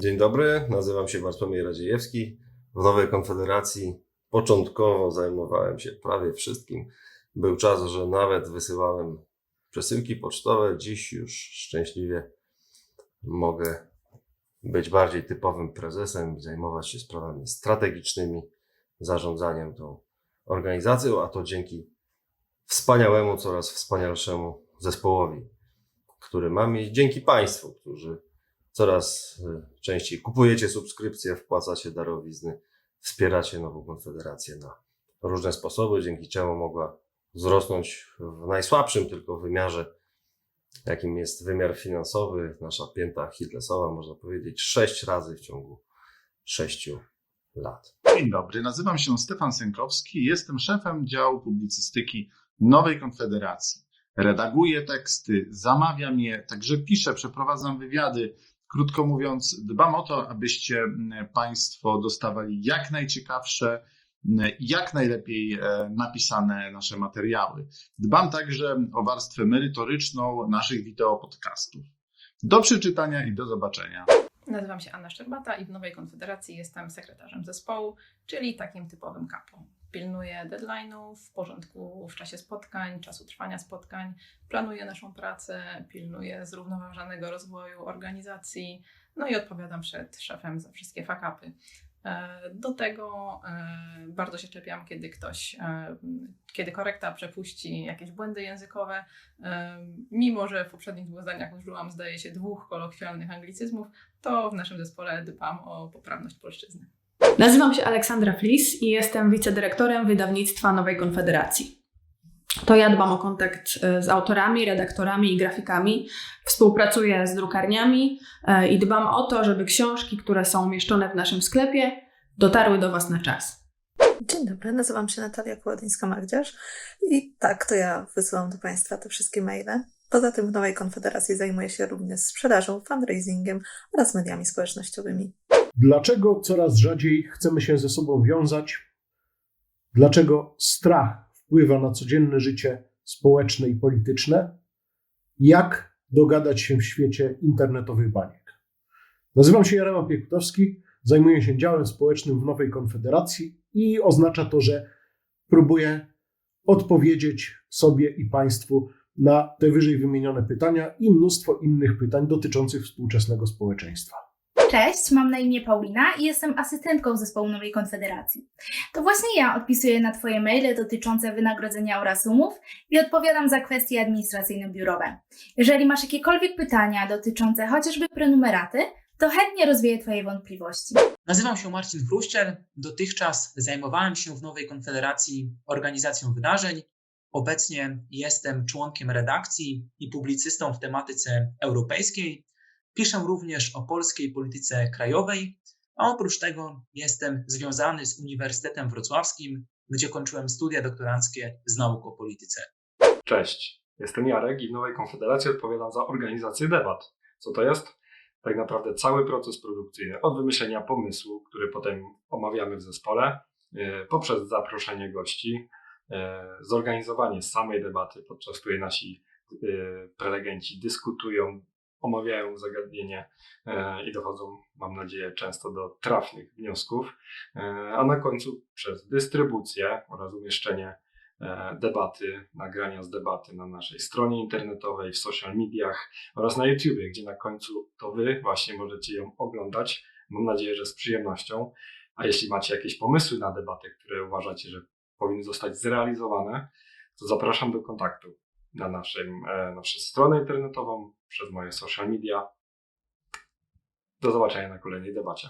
Dzień dobry, nazywam się Bartłomiej Radziejewski. W Nowej Konfederacji początkowo zajmowałem się prawie wszystkim. Był czas, że nawet wysyłałem przesyłki pocztowe. Dziś już szczęśliwie mogę być bardziej typowym prezesem i zajmować się sprawami strategicznymi, zarządzaniem tą organizacją, a to dzięki wspaniałemu, coraz wspanialszemu zespołowi, który mam i dzięki Państwu, którzy coraz y, częściej kupujecie subskrypcje, wpłacacie darowizny, wspieracie nową konfederację na różne sposoby, dzięki czemu mogła wzrosnąć w najsłabszym tylko wymiarze, jakim jest wymiar finansowy, nasza pięta Achillesowa, można powiedzieć, sześć razy w ciągu sześciu lat. Dzień dobry, nazywam się Stefan Sękowski jestem szefem działu publicystyki Nowej Konfederacji. Redaguję teksty, zamawiam je, także piszę, przeprowadzam wywiady. Krótko mówiąc, dbam o to, abyście mm, Państwo dostawali jak najciekawsze, mm, jak najlepiej e, napisane nasze materiały. Dbam także o warstwę merytoryczną naszych wideo podcastów. Do przeczytania i do zobaczenia. Nazywam się Anna Szczerbata i w Nowej Konfederacji jestem sekretarzem zespołu, czyli takim typowym kapą. Pilnuję deadline'ów, porządku w czasie spotkań, czasu trwania spotkań, planuję naszą pracę, pilnuję zrównoważonego rozwoju organizacji, no i odpowiadam przed szefem za wszystkie fakapy. Do tego e, bardzo się czepiam, kiedy ktoś, e, kiedy korekta przepuści jakieś błędy językowe. E, Mimo, że w poprzednich dwóch zdaniach użyłam, zdaje się, dwóch kolokwialnych anglicyzmów, to w naszym zespole dbam o poprawność polszczyzny. Nazywam się Aleksandra Flis i jestem wicedyrektorem wydawnictwa Nowej Konfederacji. To ja dbam o kontakt e, z autorami, redaktorami i grafikami, współpracuję z drukarniami e, i dbam o to, żeby książki, które są umieszczone w naszym sklepie, dotarły do Was na czas. Dzień dobry, nazywam się Natalia Kołodyńska-Magdziarz i tak, to ja wysyłam do Państwa te wszystkie maile. Poza tym w Nowej Konfederacji zajmuję się również sprzedażą, fundraisingiem oraz mediami społecznościowymi. Dlaczego coraz rzadziej chcemy się ze sobą wiązać? Dlaczego strach wpływa na codzienne życie społeczne i polityczne? Jak dogadać się w świecie internetowych baniek? Nazywam się Jarema Piekutowski, zajmuję się działem społecznym w Nowej Konfederacji i oznacza to, że próbuję odpowiedzieć sobie i Państwu na te wyżej wymienione pytania i mnóstwo innych pytań dotyczących współczesnego społeczeństwa. Cześć, mam na imię Paulina i jestem asystentką zespołu Nowej Konfederacji. To właśnie ja odpisuję na Twoje maile dotyczące wynagrodzenia oraz umów i odpowiadam za kwestie administracyjno-biurowe. Jeżeli masz jakiekolwiek pytania dotyczące chociażby prenumeraty, to chętnie rozwieję Twoje wątpliwości. Nazywam się Marcin Chruściel. Dotychczas zajmowałem się w Nowej Konfederacji organizacją wydarzeń. Obecnie jestem członkiem redakcji i publicystą w tematyce europejskiej. Piszę również o polskiej polityce krajowej, a oprócz tego jestem związany z Uniwersytetem Wrocławskim, gdzie kończyłem studia doktoranckie z nauk o polityce. Cześć, jestem Jarek i w Nowej Konfederacji odpowiadam za organizację debat. Co to jest? Tak naprawdę cały proces produkcyjny, od wymyślenia pomysłu, który potem omawiamy w zespole, yy, poprzez zaproszenie gości, yy, zorganizowanie samej debaty, podczas której nasi yy, prelegenci dyskutują, omawiają zagadnienie e, i dochodzą, mam nadzieję, często do trafnych wniosków, e, a na końcu przez dystrybucję oraz umieszczenie e, debaty, nagrania z debaty na naszej stronie internetowej, w social mediach oraz na YouTubie, gdzie na końcu to Wy właśnie możecie ją oglądać. Mam nadzieję, że z przyjemnością. A jeśli macie jakieś pomysły na debaty, które uważacie, że powinny zostać zrealizowane, to zapraszam do kontaktu na naszym, e, naszą stronę internetową, przez moje social media. Do zobaczenia na kolejnej debacie.